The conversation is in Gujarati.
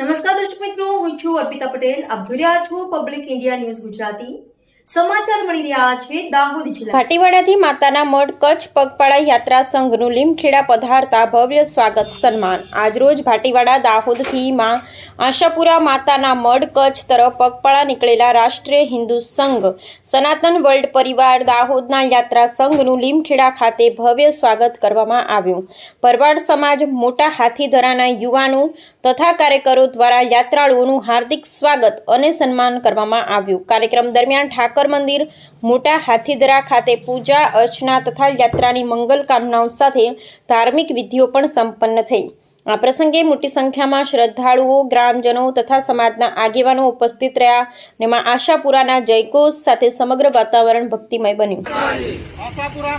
નમસ્કાર દર્શક મિત્રો, હું છું અર્પિતા પટેલ. આપ જોઈ રહ્યા છો પબ્લિક ઇન્ડિયા ન્યૂઝ ગુજરાતી. સમાચાર મળી રહ્યા છે દાહોદ જિલ્લા ભાટીવાડાથી માતાના મઢ, કચ્છ, પગપાળા યાત્રા સંઘનું લીમખેડા પધારતા ભવ્ય સ્વાગત સન્માન. આજરોજ ભાટીવાડા દાહોદથી માં આશાપુરા માતાના મઢ, કચ્છ તરફ પગપાળા નીકળેલા રાષ્ટ્રીય હિન્દુ સંઘ, સનાતન વર્લ્ડ પરિવાર દાહોદના યાત્રા સંઘનું લીમખેડા ખાતે ભવ્ય સ્વાગત કરવામાં આવ્યું. ભરવાડ સમાજ મોટા હાથીધરાના યુવાનો તથા કાર્યકરો દ્વારા યાત્રાળુઓનું હાર્દિક સ્વાગત અને સન્માન કરવામાં આવ્યું. કાર્યક્રમ દરમિયાન ઠાકર મંદિર મોટા હાથીદરા ખાતે પૂજા અર્ચના તથા યાત્રાની મંગલ કામનાઓ સાથે ધાર્મિક વિધિઓ પણ સંપન્ન થઈ. આ પ્રસંગે મોટી સંખ્યામાં શ્રદ્ધાળુઓ ગ્રામજનો તથા સમાજના આગેવાનો ઉપસ્થિત રહ્યા અને માં આશાપુરાના જયઘોષ સાથે સમગ્ર વાતાવરણ ભક્તિમય બન્યું. આશાપુરા